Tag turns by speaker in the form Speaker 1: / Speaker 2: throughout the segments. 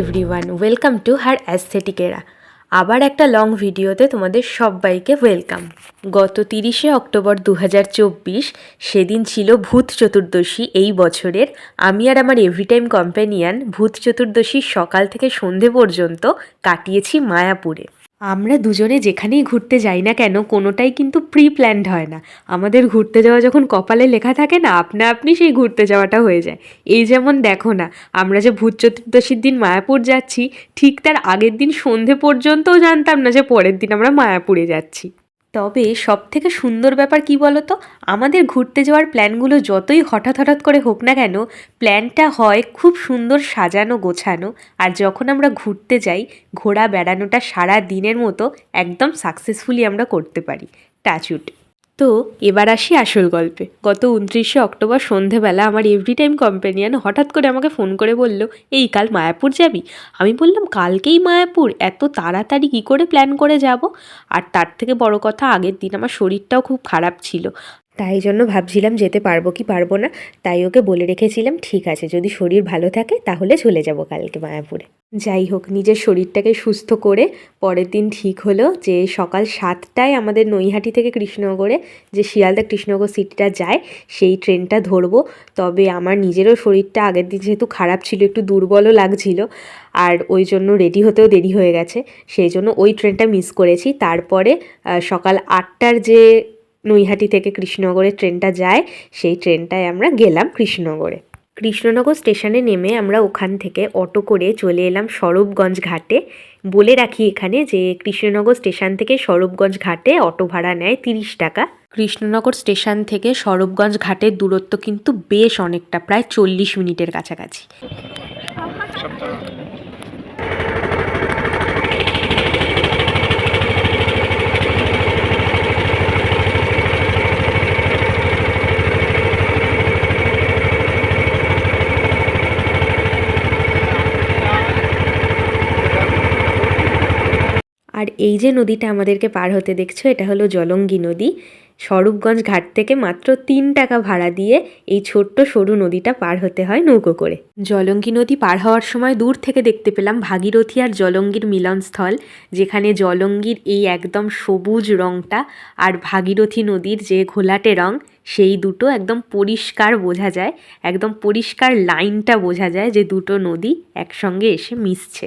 Speaker 1: Everyone welcome to her অ্যাস্থেটিকেরা আবার একটা লং ভিডিওতে তোমাদের সবাইকে ওয়েলকাম গত তিরিশে অক্টোবর দু হাজার চব্বিশ সেদিন ছিল ভূত চতুর্দশী এই বছরের। আমি আর আমার এভরিটাইম কম্প্যানিয়ান ভূত চতুর্দশীর সকাল থেকে সন্ধে পর্যন্ত কাটিয়েছি মায়াপুরে। আমরা দুজনে যেখানেই ঘুরতে যাই না কেন, কোনোটাই কিন্তু প্রি প্ল্যান্ড হয় না। আমাদের ঘুরতে যাওয়া যখন কপালে লেখা থাকে না, আপনা আপনি সেই ঘুরতে যাওয়াটা হয়ে যায়। এই যেমন দেখো না, আমরা যে ভূত চতুর্দশীর দিন মায়াপুর যাচ্ছি, ঠিক তার আগের দিন সন্ধে পর্যন্তও জানতাম না যে পরের দিন আমরা মায়াপুরে যাচ্ছি। তবে সব থেকে সুন্দর ব্যাপার কি তো আমাদের ঘুরতে যাওয়ার প্ল্যানগুলো যতই হঠাৎ হঠাৎ করে হোক না কেন, প্ল্যানটা হয় খুব সুন্দর সাজানো গোছানো আর যখন আমরা ঘুরতে যাই, ঘোরা বেড়ানোটা সারা দিনের মতো একদম সাকসেসফুলি আমরা করতে পারি। টাচুট তো এবার আসি আসল গল্পে। গত উনত্রিশে অক্টোবর সন্ধেবেলা আমার এভরি টাইম কম্প্যানিয়ান হঠাৎ করে আমাকে ফোন করে বলল, এই, কাল মায়াপুর যাবি? আমি বললাম, কালকেই মায়াপুর। এত তাড়াতাড়ি কী করে প্ল্যান করে যাব? আর তার থেকে বড় কথা, আগের দিন আমার শরীরটাও খুব খারাপ ছিল। তাই জন্য ভাবছিলাম যেতে পারব কি পারব না, তাই ওকে বলে রেখেছিলাম, ঠিক আছে, যদি শরীর ভালো থাকে তাহলে চলে যাব কালকে মায়াপুরে। যাই হোক, নিজের শরীরটাকে সুস্থ করে পরের দিন ঠিক হলো যে সকাল সাতটায় আমাদের নৈহাটি থেকে কৃষ্ণনগরে যে শিয়ালদা কৃষ্ণনগর সিটিটা যায়, সেই ট্রেনটা ধরবো। তবে আমার নিজেরও শরীরটা আগের দিন যেহেতু খারাপ ছিল, একটু দুর্বলও লাগছিল, আর ওই জন্য রেডি হতেও দেরি হয়ে গেছে। সেই জন্য ওই ট্রেনটা মিস করেছি। তারপরে সকাল আটটার যে নৈহাটি থেকে কৃষ্ণনগরের ট্রেনটা যায়, সেই ট্রেনটায় আমরা গেলাম কৃষ্ণনগরে। কৃষ্ণনগর স্টেশনে নেমে আমরা ওখান থেকে অটো করে চলে এলাম স্বরূপগঞ্জ ঘাটে। বলে রাখি এখানে যে কৃষ্ণনগর স্টেশন থেকে সরবগঞ্জ ঘাটে অটো ভাড়া নেয় তিরিশ টাকা। কৃষ্ণনগর স্টেশন থেকে স্বরূপগঞ্জ ঘাটের দূরত্ব কিন্তু বেশ অনেকটা, প্রায় চল্লিশ মিনিটের কাছাকাছি। আর এই যে নদীটা আমাদেরকে পার হতে দেখছ, এটা হলো জলঙ্গি নদী। স্বরূপগঞ্জ ঘাট থেকে মাত্র তিন টাকা ভাড়া দিয়ে এই ছোট্ট সরু নদীটা পার হতে হয় নৌকো করে। জলঙ্গি নদী পার হওয়ার সময় দূর থেকে দেখতে পেলাম ভাগীরথী আর জলঙ্গির মিলনস্থল, যেখানে জলঙ্গির এই একদম সবুজ রঙটা আর ভাগীরথী নদীর যে ঘোলাটে রং, সেই দুটো একদম পরিষ্কার বোঝা যায়, একদম পরিষ্কার লাইনটা বোঝা যায় যে দুটো নদী একসঙ্গে এসে মিশছে।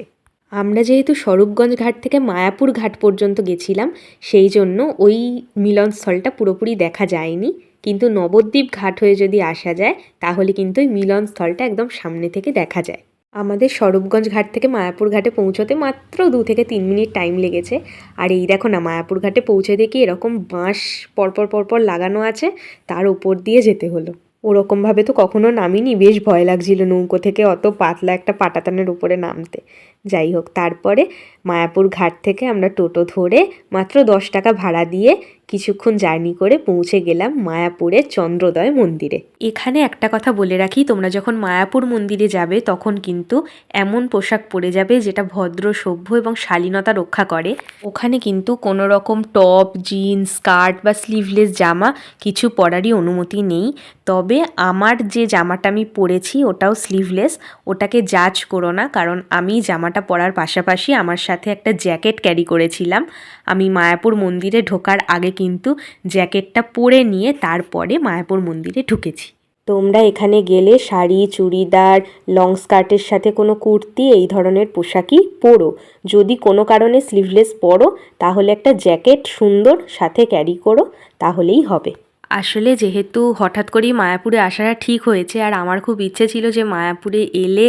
Speaker 1: আমরা যেহেতু স্বরূপগঞ্জ ঘাট থেকে মায়াপুর ঘাট পর্যন্ত গেছিলাম, সেই জন্য ওই মিলনস্থলটা পুরোপুরি দেখা যায়নি। কিন্তু নবদ্বীপ ঘাট হয়ে যদি আসা যায়, তাহলে কিন্তু ওই মিলনস্থলটা একদম সামনে থেকে দেখা যায়। আমাদের স্বরূপগঞ্জ ঘাট থেকে মায়াপুর ঘাটে পৌঁছতে মাত্র দু থেকে তিন মিনিট টাইম লেগেছে। আর এই দেখো না, মায়াপুর ঘাটে পৌঁছে দেখি এরকম বাঁশ পরপর পরপর লাগানো আছে, তার উপর দিয়ে যেতে হলো। ওরকমভাবে তো কখনো নামিনি, বেশ ভয় লাগছিল নৌকো থেকে অত পাতলা একটা পাটাতানের উপরে নামতে। যাই হোক, তারপরে মায়াপুর ঘাট থেকে আমরা টোটো ধরে মাত্র দশ টাকা ভাড়া দিয়ে কিছুক্ষণ জার্নি করে পৌঁছে গেলাম মায়াপুরের চন্দ্রোদয় মন্দিরে। এখানে একটা কথা বলে রাখি, তোমরা যখন মায়াপুর মন্দিরে যাবে তখন কিন্তু এমন পোশাক পরে যাবে যেটা ভদ্র, সভ্য এবং শালীনতা রক্ষা করে। ওখানে কিন্তু কোনো রকম টপ, জিন্স, স্কার্ট বা স্লিভলেস জামা কিছু পরারই অনুমতি নেই। তবে আমার যে জামাটা আমি পরেছি ওটাও স্লিভলেস, ওটাকে জাজ করো না, কারণ আমি জামাটা পরার পাশাপাশি আমার সাথে একটা জ্যাকেট ক্যারি করেছিলাম। আমি মায়াপুর মন্দিরে ঢোকার আগে কিন্তু জ্যাকেটটা পরে নিয়ে তারপরে মায়াপুর মন্দিরে ঢুকেছি। তোমরা এখানে গেলে শাড়ি, চুড়িদার, লং স্কার্টের সাথে কোনো কুর্তি, এই ধরনের পোশাকই পরো। যদি কোনো কারণে স্লিভলেস পরো, তাহলে একটা জ্যাকেট সুন্দর সাথে ক্যারি করো, তাহলেই হবে। আসলে যেহেতু হঠাৎ করেই মায়াপুরে আসাটা ঠিক হয়েছে, আর আমার খুব ইচ্ছে ছিল যে মায়াপুরে এলে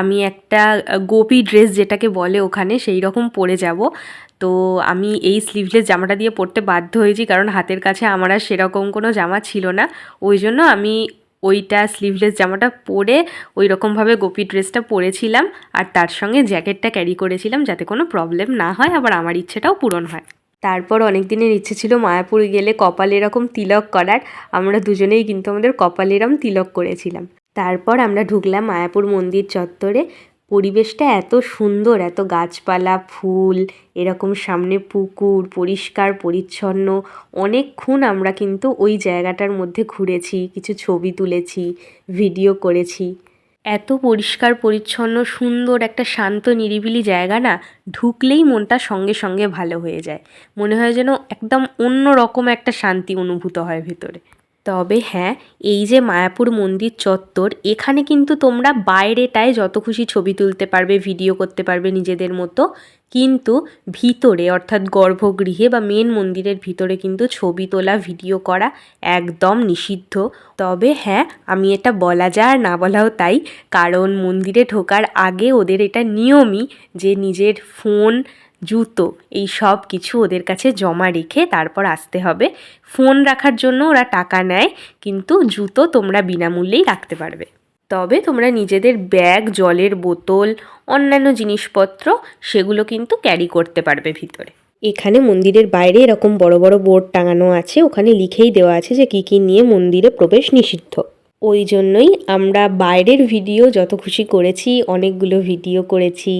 Speaker 1: আমি একটা গোপী ড্রেস যেটাকে বলে ওখানে সেই রকম পরে যাব। তো আমি এই স্লিভলেস জামাটা দিয়ে পরতে বাধ্য হয়েছি, কারণ হাতের কাছে আমার আর সেরকম কোনো জামা ছিল না। ওই জন্য আমি ওইটা স্লিভলেস জামাটা পরে ওই রকমভাবে গোপী ড্রেসটা পরেছিলাম, আর তার সঙ্গে জ্যাকেটটা ক্যারি করেছিলাম যাতে কোনো প্রবলেম না হয়, আবার আমার ইচ্ছেটাও পূরণ হয়। তারপর অনেক দিনের ইচ্ছে ছিল মায়াপুর গেলে কপালে এরকম তিলক করার। আমরা দুজনেই কিন্তু আমাদের কপালে এরম তিলক করেছিলাম। তারপর আমরা ঢুকলাম মায়াপুর মন্দির চত্বরে। পরিবেশটা এত সুন্দর, এত গাছপালা, ফুল, এরকম সামনে পুকুর, পরিষ্কার, পরিচ্ছন্ন। অনেকক্ষণ আমরা কিন্তু ওই জায়গাটার মধ্যে ঘুরেছি, কিছু ছবি তুলেছি, ভিডিও করেছি। এত পরিষ্কার, পরিচ্ছন্ন, সুন্দর একটা শান্ত, নিরিবিলি জায়গা না, ঢুকলেই মনটা সঙ্গে সঙ্গে ভালো হয়ে যায়। মনে হয় যেন একদম অন্য রকম একটা শান্তি অনুভূত হয় ভেতরে। তবে হ্যাঁ এই যে মায়াপুর মন্দির চত্বর, এখানে কিন্তু তোমরা বাইরেটায় যত খুশি ছবি তুলতে পারবে, ভিডিও করতে পারবে নিজেদের মতো কিন্তু ভিতরে, অর্থাৎ গর্ভগৃহে বা মেন মন্দিরের ভিতরে কিন্তু ছবি তোলা ভিডিও করা একদম নিষিদ্ধ। তবে হ্যাঁ আমি এটা বলা যায় আর না বলাও তাই, কারণ মন্দিরে ঢোকার আগে ওদের এটা নিয়মই যে নিজের ফোন, জুতো এই সব কিছু ওদের কাছে জমা রেখে তারপর আসতে হবে। ফোন রাখার জন্য ওরা টাকা নেয়, কিন্তু জুতো তোমরা বিনামূল্যেই রাখতে পারবে। তবে তোমরা নিজেদের ব্যাগ, জলের বোতল, অন্যান্য জিনিসপত্র, সেগুলো কিন্তু ক্যারি করতে পারবে ভিতরে। এখানে মন্দিরের বাইরে এরকম বড় বড় বোর্ড টাঙানো আছে, ওখানে লিখেই দেওয়া আছে যে কী কী নিয়ে মন্দিরে প্রবেশ নিষিদ্ধ। ওই জন্যই আমরা বাইরের ভিডিও যত খুশি করেছি, অনেকগুলো ভিডিও করেছি,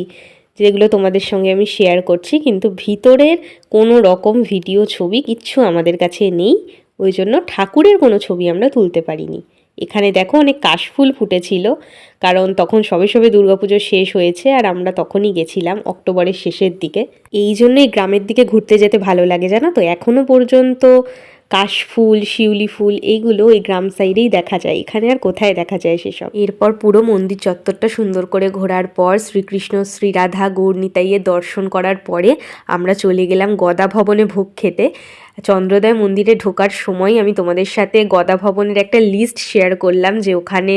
Speaker 1: যেগুলো তোমাদের সঙ্গে আমি শেয়ার করছি, কিন্তু ভিতরের কোনো রকম ভিডিও ছবি কিচ্ছু আমাদের কাছে নেই, ওই জন্য ঠাকুরের কোনো ছবি আমরা তুলতে পারিনি। এখানে দেখো অনেক কাশফুল ফুটেছিল, কারণ তখন সবে সবে দুর্গাপুজো শেষ হয়েছে আর আমরা তখনই গেছিলাম অক্টোবরের শেষের দিকে। এই জন্যই গ্রামের দিকে ঘুরতে যেতে ভালো লাগে, জানো তো? এখনও পর্যন্ত কাশফুল, শিউলি ফুল এইগুলো এই গ্রাম সাইডেই দেখা যায়, এখানে আর কোথায় দেখা যায় সেসব? এরপর পুরো মন্দির চত্বরটা সুন্দর করে ঘোরার পর শ্রীকৃষ্ণ শ্রীরাধা গৌরনিতাইয়ের দর্শন করার পরে আমরা চলে গেলাম গদা ভবনে ভোগ খেতে। চন্দ্রোদয় মন্দিরে ঢোকার সময় আমি তোমাদের সাথে গদা ভবনের একটা লিস্ট শেয়ার করলাম যে ওখানে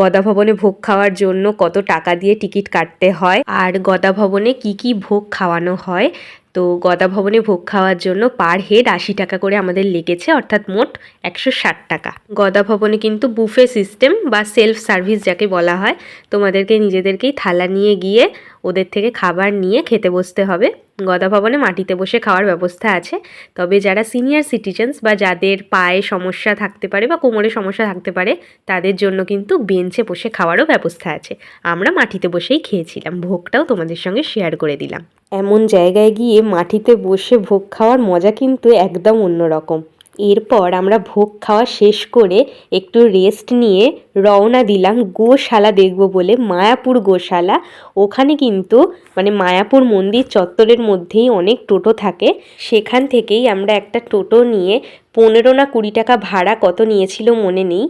Speaker 1: গদা ভবনে ভোগ খাওয়ার জন্য কত টাকা দিয়ে টিকিট কাটতে হয় আর গদা ভবনে কি কি ভোগ খাওয়ানো হয়। তো গদা ভবনে ভোগ খাওয়ার জন্য পার হেড আশি টাকা করে আমাদের লেগেছে, অর্থাৎ মোট একশো ষাট টাকা। গদা ভবনে কিন্তু বুফে সিস্টেম বা সেলফ সার্ভিস যাকে বলা হয়, তোমাদেরকে নিজেদেরকেই থালা নিয়ে গিয়ে ওদের থেকে খাবার নিয়ে খেতে বসতে হবে। গদা ভবনে মাটিতে বসে খাওয়ার ব্যবস্থা আছে। তবে যারা সিনিয়র সিটিজেন্স বা যাদের পায়ে সমস্যা থাকতে পারে বা কোমরে সমস্যা থাকতে পারে, তাদের জন্য কিন্তু বেঞ্চে বসে খাওয়ারও ব্যবস্থা আছে। আমরা মাটিতে বসেই খেয়েছিলাম। ভোগটাও তোমাদের সঙ্গে শেয়ার করে দিলাম। এমন জায়গায় গিয়ে মাটিতে বসে ভোগ খাওয়ার মজা কিন্তু একদম অন্যরকম। এরপর আমরা ভোগ খাওয়া শেষ করে একটু রেস্ট নিয়ে রওনা দিলাম গোশালা দেখব বলে, মায়াপুর গোশালা। ওখানে কিন্তু মানে মায়াপুর মন্দির চত্বরের মধ্যেই অনেক টোটো থাকে। সেখান থেকেই আমরা একটা টোটো নিয়ে পনেরো না কুড়ি টাকা ভাড়া কত নিয়েছিল মনে নেই।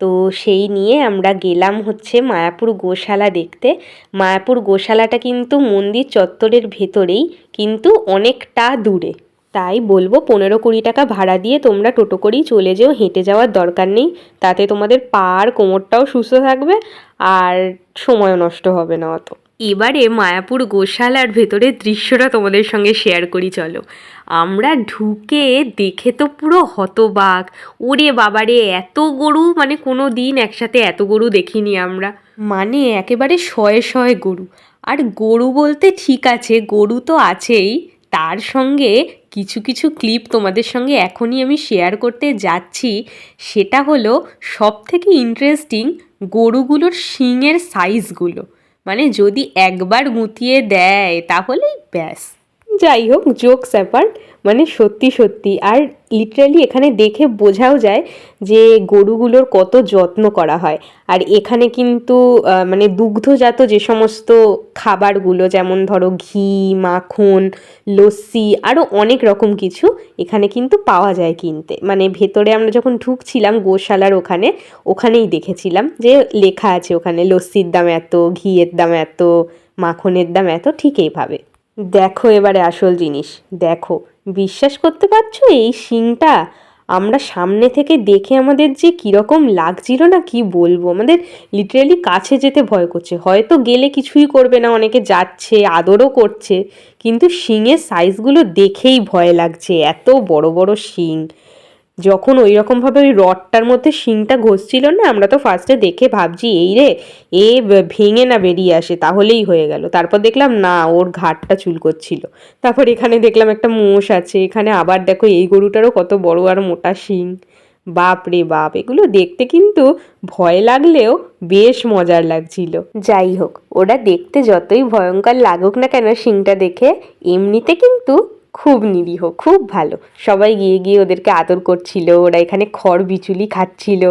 Speaker 1: তো সেই নিয়ে আমরা গেলাম হচ্ছে মায়াপুর গোশালা দেখতে। মায়াপুর গোশালাটা কিন্তু মন্দির চত্বরের ভেতরেই, কিন্তু অনেকটা দূরে। তাই বলব পনেরো কুড়ি টাকা ভাড়া দিয়ে তোমরা টোটো করেই চলে যেও, হেঁটে যাওয়ার দরকার নেই। তাতে তোমাদের পা আর কোমরটাও সুস্থ থাকবে আর সময়ও নষ্ট হবে না অত। এবারে মায়াপুর গোশালার ভেতরের দৃশ্যটা তোমাদের সঙ্গে শেয়ার করি, চলো। আমরা ঢুকে দেখে তো পুরো হতবাক। ওরে বাবারে, এত গরু মানে কোনো দিন একসাথে এত গরু দেখিনি আমরা। মানে একেবারে শয়ে শয়ে গরু। আর গরু বলতে ঠিক আছে, গরু তো আছেই। তার সঙ্গে কিছু কিছু ক্লিপ তোমাদের সঙ্গে এখনই আমি শেয়ার করতে যাচ্ছি। সেটা হলো সব থেকে ইন্টারেস্টিং গরুগুলোর শিংয়ের সাইজগুলো মানে যদি একবার গুঁতিয়ে দেয় তাহলেই ব্যাস। যাই হোক জোকস অ্যাপার্ট মানে সত্যি সত্যি। আর লিটারালি এখানে দেখে বোঝাও যায় যে গরুগুলোর কত যত্ন করা হয়। আর এখানে কিন্তু মানে দুগ্ধজাত যে সমস্ত খাবারগুলো, যেমন ধরো ঘি, মাখন, লস্যি আরও অনেক রকম কিছু এখানে কিন্তু পাওয়া যায় কিনতে। মানে ভেতরে আমরা যখন ঢুকছিলাম গোশালার ওখানে, ওখানেই দেখেছিলাম যে লেখা আছে ওখানে, লস্যির দাম এত, ঘিয়ের দাম এত, মাখনের দাম এত, ঠিক এইভাবে। দেখো এবারে আসল জিনিস, দেখো। বিশ্বাস করতে পারছ এই শিংটা আমরা সামনে থেকে দেখে আমাদের যে কীরকম লাগছিল না কি বলব? আমাদের লিটারালি কাছে যেতে ভয় করছে। হয়তো গেলে কিছুই করবে না, অনেকে যাচ্ছে, আদরও করছে। কিন্তু শিংয়ের সাইজগুলো দেখেই ভয় লাগছে, এত বড় বড় শিং যখন ওই রকমভাবে ওই রডটার মধ্যে শিংটা ঘষছিল না, আমরা তো ফার্স্টে দেখে ভাবছি, এই রে, এ ভেঙে না বেরিয়ে আসে, তাহলেই হয়ে গেল। তারপর দেখলাম, না, ওর ঘাটটা চুলকোচ্ছিল তারপর এখানে দেখলাম একটা মোষ আছে, এখানে আবার দেখো এই গরুটারও কত বড় আর মোটা শিং। বাপ রে বাপ, এগুলো দেখতে কিন্তু ভয় লাগলেও বেশ মজার লাগছিল। যাই হোক, ওরা দেখতে যতই ভয়ঙ্কর লাগুক না কেন, শিংটা দেখে, এমনিতে কিন্তু খুব নিরীহ, খুব ভালো। সবাই গিয়ে গিয়ে ওদেরকে আদর করছিল, ওরা এখানে খড় বিচুলি খাচ্ছিল,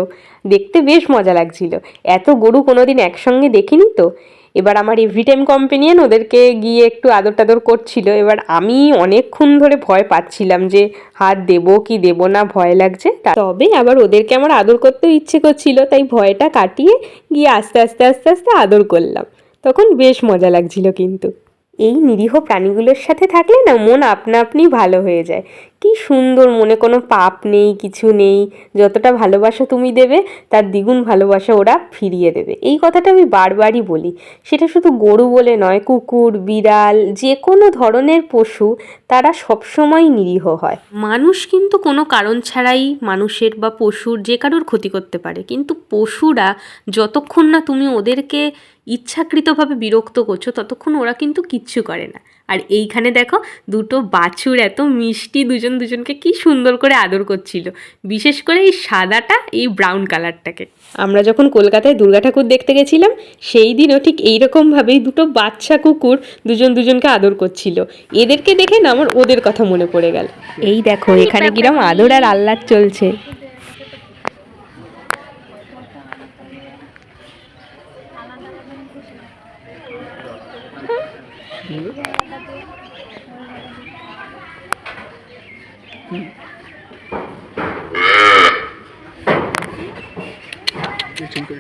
Speaker 1: দেখতে বেশ মজা লাগছিল। এত গরু কোনোদিন একসঙ্গে দেখিনি তো। এবার আমার এভরি টাইম কম্পেনিয়ন ওদেরকে গিয়ে একটু আদর টাদর করছিল। এবার আমি অনেকক্ষণ ধরে ভয় পাচ্ছিলাম যে, হাত দেবো কি দেবো না, ভয় লাগছে। তবে আবার ওদেরকে আমার আদর করতেও ইচ্ছে করছিল, তাই ভয়টা কাটিয়ে গিয়ে আস্তে আস্তে আস্তে আস্তে আদর করলাম। তখন বেশ মজা লাগছিল কিন্তু। এই নিরীহ প্রাণীগুলোর সাথে থাকলে না মন আপনা আপনি ভালো হয়ে যায়। কি সুন্দর, মনে কোনো পাপ নেই, কিছু নেই। যতটা ভালোবাসা তুমি দেবে, তার দ্বিগুণ ভালোবাসা ওরা ফিরিয়ে দেবে। এই কথাটা আমি বারবারই বলি। সেটা শুধু গরু বলে নয়, কুকুর, বিড়াল, যে কোনো ধরনের পশু, তারা সবসময় নিরীহ হয়। মানুষ কিন্তু কোনো কারণ ছাড়াই মানুষের বা পশুর যে কারোর ক্ষতি করতে পারে। কিন্তু পশুরা যতক্ষণ না তুমি ওদেরকে ইচ্ছাকৃতভাবে বিরক্ত করছ, ততক্ষণ ওরা কিন্তু কিচ্ছু করে না। আর এইখানে দেখো দুটো বাছুর এত মিষ্টি দুজন দুজনকে কি সুন্দর করে আদর করছিল। বিশেষ করে এই সাদাটা, এই ব্রাউন কালারটাকে আমরা যখন কলকাতায় দুর্গা ঠাকুর দেখতে গেছিলাম, সেই দিনও ঠিক এইরকমভাবেই দুটো বাচ্চা কুকুর দুজন দুজনকে আদর করছিল। এদেরকে দেখে না আমার ওদের কথা মনে পড়ে গেল। এই দেখো, এখানে কিরম আদর আর আহ্লাদ চলছে।
Speaker 2: để chúng tôi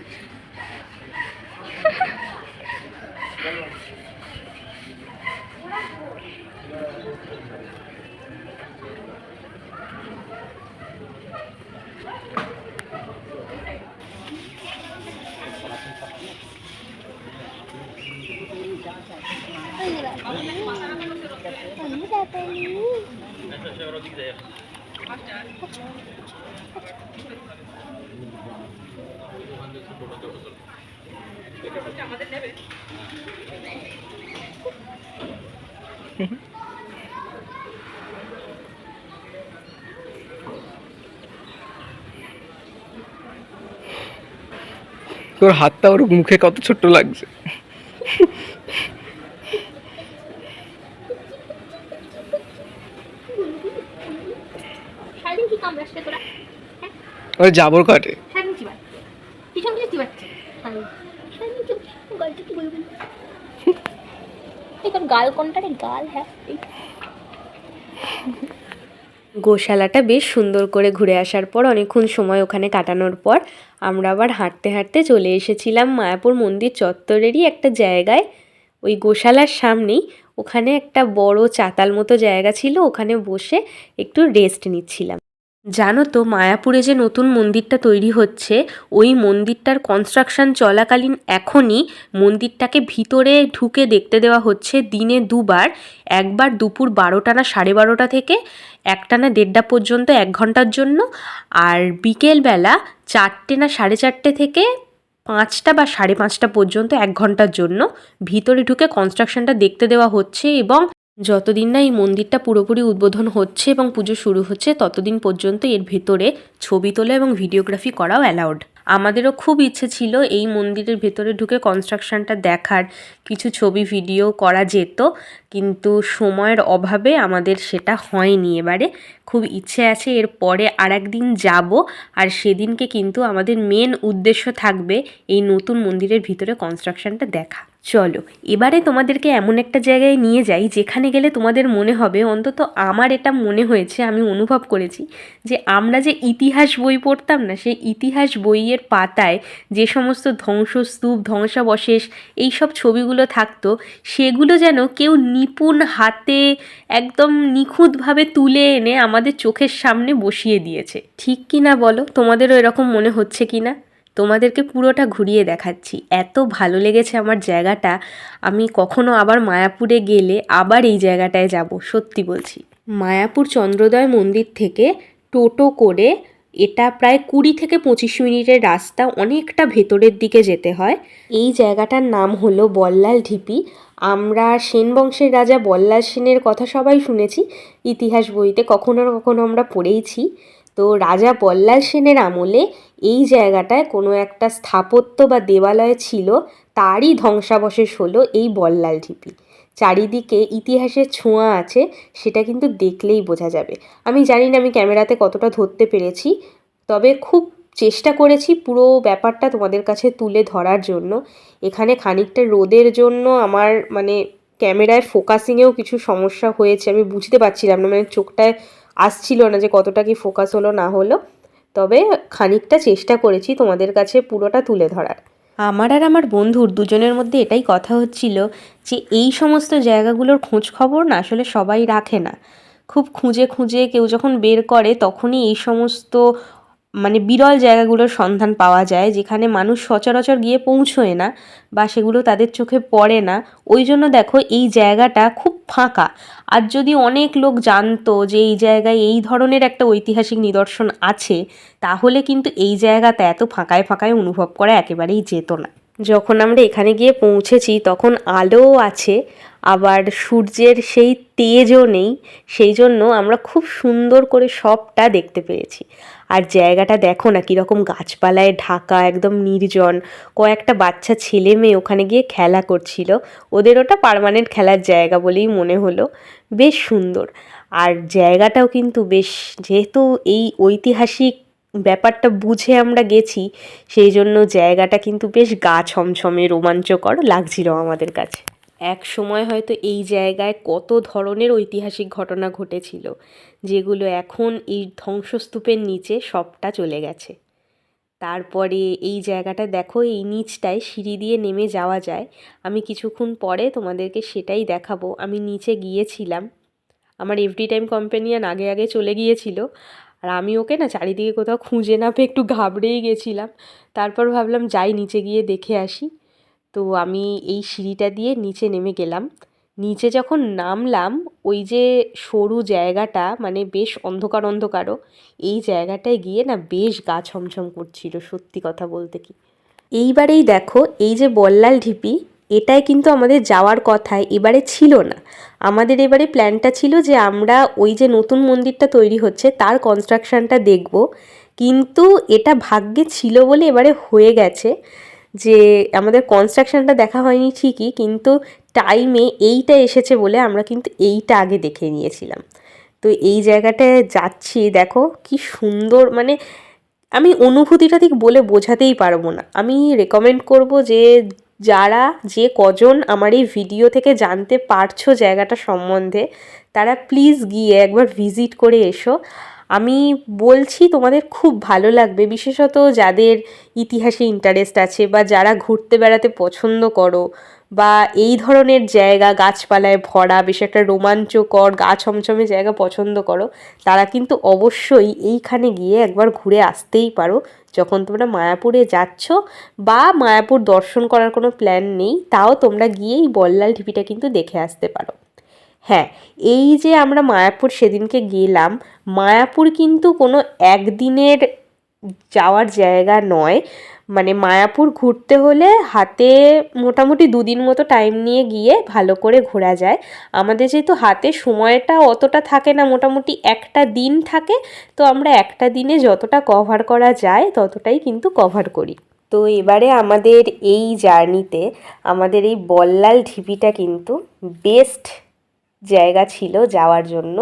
Speaker 2: Hãy subscribe cho kênh তোর হাতটা ওর মুখে কত ছোট্ট লাগছে
Speaker 3: সারাদিন কি কামড়াস রে তোরা
Speaker 2: ওর জাবর কাটে
Speaker 3: সারাদিন কি বার পিছন পিছন কি বাচ্চা সারাদিন সারাদিন কি গালটা কি বলবেন। এই তোর গাল কোনটা রে? গাল হ্যাঁ
Speaker 1: গোশালাটা বেশ সুন্দর করে ঘুরে আসার পর অনেকক্ষণ সময় ওখানে কাটানোর পর আমরা আবার হাঁটতে হাঁটতে চলে এসেছিলাম মায়াপুর মন্দির চত্বরেরই একটা জায়গায়। ওই গোশালার সামনেই ওখানে একটা বড় চাতাল মতো জায়গা ছিল। ওখানে বসে একটু রেস্ট নিচ্ছিলাম। জানো তো মায়াপুরে যে নতুন মন্দিরটা তৈরি হচ্ছে, ওই মন্দিরটার কনস্ট্রাকশন চলাকালীন এখনই মন্দিরটাকে ভিতরে ঢুকে দেখতে দেওয়া হচ্ছে দিনে দুবার, একবার দুপুর বারোটা না সাড়ে বারোটা থেকে একটা না দেড়টা পর্যন্ত, এক ঘণ্টার জন্য, আর বিকেলবেলা চারটে না সাড়ে চারটে থেকে পাঁচটা বা সাড়ে পাঁচটা পর্যন্ত, এক ঘণ্টার জন্য ভিতরে ঢুকে কনস্ট্রাকশনটা দেখতে দেওয়া হচ্ছে এবং যতদিন না এই মন্দিরটা পুরোপুরি উদ্বোধন হচ্ছে এবং পুজো শুরু হচ্ছে, ততদিন পর্যন্ত এর ভেতরে ছবি তোলা এবং ভিডিওগ্রাফি করাও অ্যালাউড আমাদেরও খুব ইচ্ছে ছিল এই মন্দিরের ভেতরে ঢুকে কনস্ট্রাকশনটা দেখার, কিছু ছবি ভিডিও করা যেত, কিন্তু সময়ের অভাবে আমাদের সেটা হয়নি এবারে। খুব ইচ্ছে আছে এর পরে আর একদিন যাব, আর সেদিনকে কিন্তু আমাদের মেন উদ্দেশ্য থাকবে এই নতুন মন্দিরের ভিতরে কনস্ট্রাকশনটা দেখা। চলো, এবারে তোমাদেরকে এমন একটা জায়গায় নিয়ে যাই যেখানে গেলে তোমাদের মনে হবে, অন্তত আমার এটা মনে হয়েছে, আমি অনুভব করেছি, যে আমরা যে ইতিহাস বই পড়তাম না, সেই ইতিহাস বইয়ের পাতায় যে সমস্ত ধ্বংসস্তূপ, ধ্বংসাবশেষ এইসব ছবিগুলো থাকতো, সেগুলো যেন কেউ নিপুণ হাতে একদম নিখুঁতভাবে তুলে এনে আমাদের চোখের সামনে বসিয়ে দিয়েছে। ঠিক কি না বলো? তোমাদেরও এরকম মনে হচ্ছে কি না তোমাদেরকে পুরোটা ঘুরিয়ে দেখাচ্ছি। এত ভালো লেগেছে আমার জায়গাটা। আমি কখনো আবার মায়াপুরে গেলে আবার এই জায়গাটায় যাব, সত্যি বলছি। মায়াপুর চন্দ্রোদয় মন্দির থেকে টোটো করে এটা প্রায় কুড়ি থেকে পঁচিশ মিনিটের রাস্তা, অনেকটা ভেতরের দিকে যেতে হয়। এই জায়গাটার নাম হলো বল্লাল ঢিপি। আমরা সেন বংশের রাজা বল্লাল সেনের কথা সবাই শুনেছি। ইতিহাস বইতে কখনো কখনো আমরা পড়েইছি। তো রাজা বল্লাল সেনের আমলে এই জায়গাটায় কোনো একটা স্থাপত্য বা দেবালয় ছিল, তারই ধ্বংসাবশেষ হলো এই বল্লাল ঢিপি। চারিদিকে ইতিহাসের ছোঁয়া আছে, সেটা কিন্তু দেখলেই বোঝা যাবে। আমি জানি না আমি ক্যামেরাতে কতটা ধরতে পেরেছি, তবে খুব চেষ্টা করেছি পুরো ব্যাপারটা তোমাদের কাছে তুলে ধরার জন্য। এখানে খানিকটা রোদের জন্য আমার মানে ক্যামেরায় ফোকাসিংয়েও কিছু সমস্যা হয়েছে, আমি বুঝতে পারছিলাম না মানে চোখটায় আসছিল না যে কতটা কি ফোকাস হলো না হলো। তবে খানিকটা চেষ্টা করেছি তোমাদের কাছে পুরোটা তুলে ধরার। আমার আর আমার বন্ধুর দুজনের মধ্যে এটাই কথা হচ্ছিল যে এই সমস্ত জায়গাগুলোর খোঁজ খবর না আসলে সবাই রাখে না। খুব খুঁজে খুঁজে কেউ যখন বের করে তখনই এই সমস্ত মানে বিরল জায়গাগুলোর সন্ধান পাওয়া যায়, যেখানে মানুষ সচরাচর গিয়ে পৌঁছয় না বা সেগুলো তাদের চোখে পড়ে না। ওই জন্য দেখো, এই জায়গাটা খুব ফাঁকা। আর যদি অনেক লোক জানতো যে এই জায়গায় এই ধরনের একটা ঐতিহাসিক নিদর্শন আছে, তাহলে কিন্তু এই জায়গাটা এত ফাঁকায় ফাঁকায় অনুভব করা একেবারেই যেত না। যখন আমরা এখানে গিয়ে পৌঁছেছি, তখন আলোও আছে, আবার সূর্যের সেই তেজও নেই, সেই জন্য আমরা খুব সুন্দর করে সবটা দেখতে পেয়েছি। আর জায়গাটা দেখো না কীরকম গাছপালায় ঢাকা, একদম নির্জন। কয়েকটা বাচ্চা ছেলে মেয়ে ওখানে গিয়ে খেলা করছিল। ওদের ওটা পার্মানেন্ট খেলার জায়গা বলেই মনে হলো। বেশ সুন্দর। আর জায়গাটাও কিন্তু বেশ, যেহেতু এই ঐতিহাসিক ব্যাপারটা বুঝে আমরা গেছি, সেই জন্য জায়গাটা কিন্তু বেশ গা ছমছমে রোমাঞ্চকর লাগছিল আমাদের কাছে। এক সময় হয়তো এই জায়গায় কত ধরনের ঐতিহাসিক ঘটনা ঘটেছিল, যেগুলো এখন এই ধ্বংসস্তূপের নিচে সবটা চলে গেছে। তারপরে এই জায়গাটা দেখো, এই নিচটায় সিঁড়ি দিয়ে নেমে যাওয়া যায়। আমি কিছুক্ষণ পরে তোমাদেরকে সেটাই দেখাবো। আমি নিচে গিয়েছিলাম। আমার এভরি টাইম কম্পেনিয়ান আগে আগে চলে গিয়েছিল। আর আমি ওকে না চারিদিকে কোথাও খুঁজে না পেয়ে একটু ঘাবড়েই গেছিলাম। তারপর ভাবলাম যাই নিচে গিয়ে দেখে আসি। তো আমি এই সিঁড়িটা দিয়ে নিচে নেমে গেলাম। নিচে যখন নামলাম, ওই যে সরু জায়গাটা মানে বেশ অন্ধকার অন্ধকারও, এই জায়গাটায় গিয়ে না বেশ গা ছমছম করছিল, সত্যি কথা বলতে কি। এইবারেই দেখো, এই যে বল্লাল ঢিপি এটাই কিন্তু আমাদের যাওয়ার কথায় এবারে ছিল না। আমাদের এবারে প্ল্যানটা ছিল যে আমরা ওই যে নতুন মন্দিরটা তৈরি হচ্ছে, তার কনস্ট্রাকশনটা দেখব। কিন্তু এটা ভাগ্যে ছিল বলে এবারে হয়ে গেছে যে আমাদের কনস্ট্রাকশনটা দেখা হয়নি ঠিকই, কিন্তু টাইমে এইটা এসেছে বলে আমরা কিন্তু এইটা আগে দেখে নিয়েছিলাম। তো এই জায়গাটায় যাচ্ছি, দেখো কি সুন্দর মানে আমি অনুভূতিটা ঠিক বলে বোঝাতেই পারব না। আমি রেকমেন্ড করব যে যারা যে কজন আমার এই ভিডিও থেকে জানতে পারছ জায়গাটা সম্বন্ধে, তারা প্লিজ গিয়ে একবার ভিজিট করে এসো। আমি বলছি তোমাদের খুব ভালো লাগবে, বিশেষত যাদের ইতিহাসে ইন্টারেস্ট আছে বা যারা ঘুরতে বেড়াতে পছন্দ করো বা এই ধরনের জায়গা, গাছপালায় ভরা, বেশ একটা রোমাঞ্চকর, গা ছমছমে জায়গা পছন্দ করো, তারা কিন্তু অবশ্যই এইখানে গিয়ে একবার ঘুরে আসতেই পারো। যখন তোমরা মায়াপুরে যাচ্ছ বা মায়াপুর দর্শন করার কোনো প্ল্যান নেই, তাও তোমরা গিয়েই বল্লাল ঢিপিটা কিন্তু দেখে আসতে পারো। হ্যাঁ এই যে আমরা মায়াপুর সেদিনকে গেলাম, মায়াপুর কিন্তু কোনো একদিনের যাওয়ার জায়গা নয়। মানে মায়াপুর ঘুরতে হলে হাতে মোটামুটি দুদিন মতো টাইম নিয়ে গিয়ে ভালো করে ঘোরা যায়। আমাদের যেহেতু হাতে সময়টা অতটা থাকে না, মোটামুটি একটা দিন থাকে, তো আমরা একটা দিনে যতটা কভার করা যায় ততটাই কিন্তু কভার করি। তো এবারে আমাদের এই জার্নিতে আমাদের এই বল্লাল ঢিপিটা কিন্তু বেস্ট জায়গা ছিল যাওয়ার জন্য।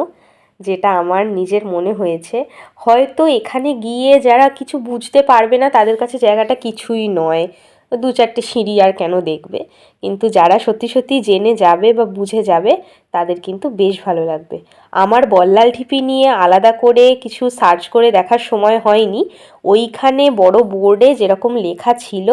Speaker 1: যেটা আমার নিজের মনে হয়েছে। হয়তো এখানে গিয়ে যারা কিছু বুঝতে পারবে না, তাদের কাছে জায়গাটা কিছুই নয়। দু চারটে সিঁড়ি আর কেন দেখবে? কিন্তু যারা সত্যি সত্যি জেনে যাবে বা বুঝে যাবে, তাদের কিন্তু বেশ ভালো লাগবে। আমার বল্লাল ঢিপি নিয়ে আলাদা করে কিছু সার্চ করে দেখার সময় হয়নি। ওইখানে বড় বোর্ডে যেরকম লেখা ছিল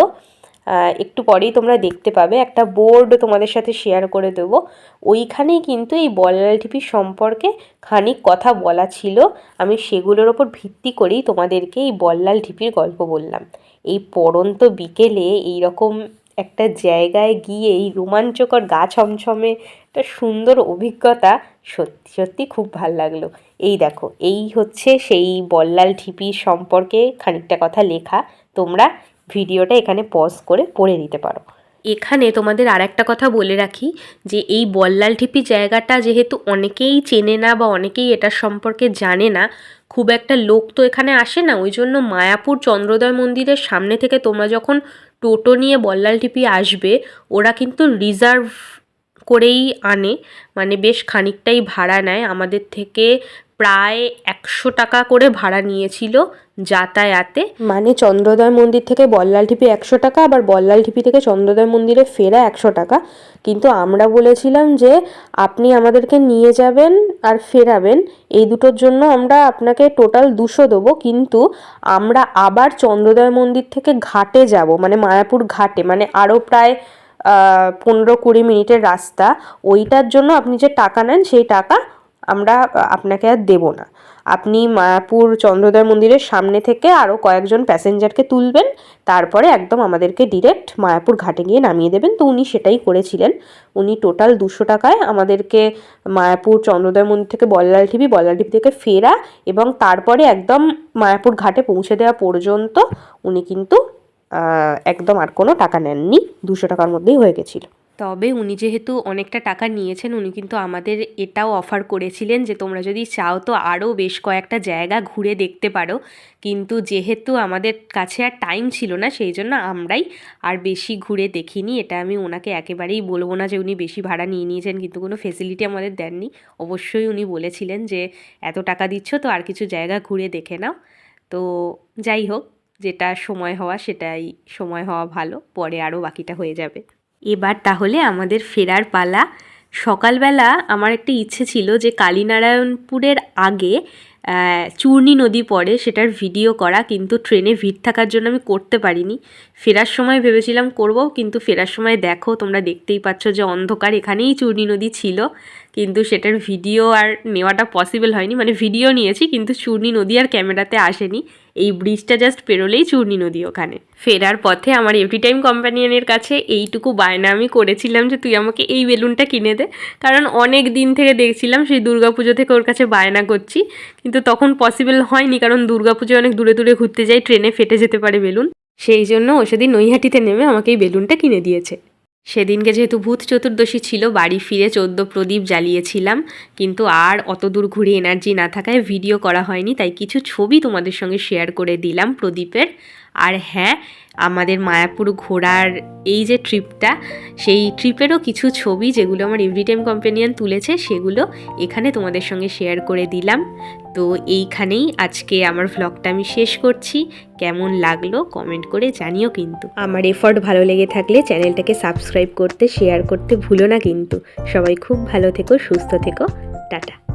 Speaker 1: একটু পরেই তোমরা দেখতে পাবে, একটা বোর্ড তোমাদের সাথে শেয়ার করে দেবো। ওইখানেই কিন্তু এই বল্লাল ঢিপির সম্পর্কে খানিক কথা বলা ছিল। আমি সেগুলোর ওপর ভিত্তি করেই তোমাদেরকে এই বল্লাল ঢিপির গল্প বললাম। এই পড়ন্ত বিকেলে এই রকম একটা জায়গায় গিয়ে এই রোমাঞ্চকর গা ছমছমে একটা সুন্দর অভিজ্ঞতা সত্যি সত্যি খুব ভালো লাগল। এই দেখো, এই হচ্ছে সেই বল্লাল ঢিপির সম্পর্কে খানিকটা কথা লেখা। তোমরা ভিডিওটা এখানে পজ করে পড়ে নিতে পারো। এখানে তোমাদের আর একটা কথা বলে রাখি, যে এই বল্লাল ঢিপি জায়গাটা যেহেতু অনেকেই চেনে না বা অনেকেই এটার সম্পর্কে জানে না, খুব একটা লোক তো এখানে আসে না। ওই জন্য মায়াপুর চন্দ্রোদয় মন্দিরের সামনে থেকে তোমরা যখন টোটো নিয়ে বল্লাল ঢিপি আসবে, ওরা কিন্তু রিজার্ভ করেই আনে। মানে বেশ খানিকটাই ভাড়া নেয়। আমাদের থেকে প্রায় একশো টাকা করে ভাড়া নিয়েছিল যাতায়াতে। মানে চন্দ্রোদয় মন্দির থেকে বল্লাল ঢিপি একশো টাকা, আবার বল্লাল ঢিপি থেকে চন্দ্রোদয় মন্দিরে ফেরা একশো টাকা। কিন্তু আমরা বলেছিলাম যে আপনি আমাদেরকে নিয়ে যাবেন আর ফেরাবেন, এই দুটোর জন্য আমরা আপনাকে টোটাল দুশো দেবো। কিন্তু আমরা আবার চন্দ্রোদয় মন্দির থেকে ঘাটে যাব মানে মায়াপুর ঘাটে মানে আরও প্রায় পনেরো কুড়ি মিনিটের রাস্তা। ওইটার জন্য আপনি যে টাকা নেন, সেই টাকা আমরা আপনাকে আর দেবো না। আপনি মায়াপুর চন্দ্রোদয় মন্দিরের সামনে থেকে আরও কয়েকজন প্যাসেঞ্জারকে তুলবেন, তারপরে একদম আমাদেরকে ডিরেক্ট মায়াপুর ঘাটে গিয়ে নামিয়ে দেবেন। তো উনি সেটাই করেছিলেন। উনি টোটাল দুশো টাকায় আমাদেরকে মায়াপুর চন্দ্রোদয় মন্দির থেকে বল্লাল টিভি বল্লাল টিভি থেকে ফেরা এবং তারপরে একদম মায়াপুর ঘাটে পৌঁছে দেওয়া পর্যন্ত উনি কিন্তু একদম আর কোনো টাকা নেননি। দুশো টাকার মধ্যেই হয়ে গেছিল। তবে উনি যেহেতু অনেকটা টাকা নিয়েছেন, উনি কিন্তু আমাদের এটাও অফার করেছিলেন যে তোমরা যদি চাও তো আরও বেশ কয়েকটা জায়গা ঘুরে দেখতে পারো। কিন্তু যেহেতু আমাদের কাছে আর টাইম ছিল না, সেই জন্য আমরাই আর বেশি ঘুরে দেখিনি। এটা আমি ওনাকে একেবারেই বলব না যে উনি বেশি ভাড়া নিয়ে নিয়েছেন, কিন্তু কোনো ফেসিলিটি আমাদের দেননি। অবশ্যই উনি বলেছিলেন যে, এত টাকা দিচ্ছ তো আর কিছু জায়গা ঘুরে দেখে নাও। তো যাই হোক, যেটা সময় হওয়া সেটাই সময় হওয়া ভালো, পরে আরও বাকিটা হয়ে যাবে। এবার তাহলে আমাদের ফেরার পালা। সকালবেলা আমার একটা ইচ্ছে ছিল যে কালীনারায়ণপুরের আগে চূর্ণি নদী পড়ে সেটার ভিডিও করা, কিন্তু ট্রেনে ভিড় থাকার জন্য আমি করতে পারিনি। ফেরার সময় ভেবেছিলাম করব, কিন্তু ফেরার সময় দেখো, তোমরা দেখতেই পাচ্ছ যে অন্ধকার এখানেই চূর্ণী নদী ছিল। কিন্তু সেটার ভিডিও আর নেওয়াটা পসিবল হয়নি। মানে ভিডিও নিয়েছি, কিন্তু চূর্ণী নদী আর ক্যামেরাতে আসেনি। এই ব্রিজটা জাস্ট পেরোলেই চূর্ণি নদী ওখানে। ফেরার পথে আমার এভরি টাইম কোম্পানিয়নের কাছে এইটুকু বায়না আমি করেছিলাম যে, তুই আমাকে এই বেলুনটা কিনে দে। কারণ অনেক দিন থেকে দেখছিলাম সেই দুর্গাপুজো থেকে ওর কাছে বায়না করছি, কিন্তু তখন পসিবল হয়নি কারণ দুর্গাপুজো অনেক দূরে দূরে ঘুরতে যাই, ট্রেনে ফেটে যেতে পারে বেলুন। সেই জন্য ও সেদিন নৈহাটিতে নেমে আমাকে এই বেলুনটা কিনে দিয়েছে। সেদিনকে যেহেতু ভূত চতুর্দশী ছিল, বাড়ি ফিরে চোদ্দ প্রদীপ জ্বালিয়েছিলাম, কিন্তু আর অত দূর ঘুরে এনার্জি না থাকায় ভিডিও করা হয়নি, তাই কিছু ছবি তোমাদের সঙ্গে শেয়ার করে দিলাম প্রদীপের। আর হ্যাঁ আমাদের মায়াপুর ঘোরার এই যে ট্রিপটা সেই ট্রিপেরও কিছু ছবি যেগুলো আমার এভরি টাইম কম্পেনিয়ান তুলেছে, সেগুলো এখানে তোমাদের সঙ্গে শেয়ার করে দিলাম। তো এইখানেই আজকে আমার ভ্লগটা আমি শেষ করছি। কেমন লাগল কমেন্ট করে জানিও কিন্তু। আমার এফর্ট ভালো লেগে থাকলে চ্যানেলটাকে সাবস্ক্রাইব করতে শেয়ার করতে ভুলো না কিন্তু। সবাই খুব ভালো থেকো, সুস্থ থেকো। টাটা।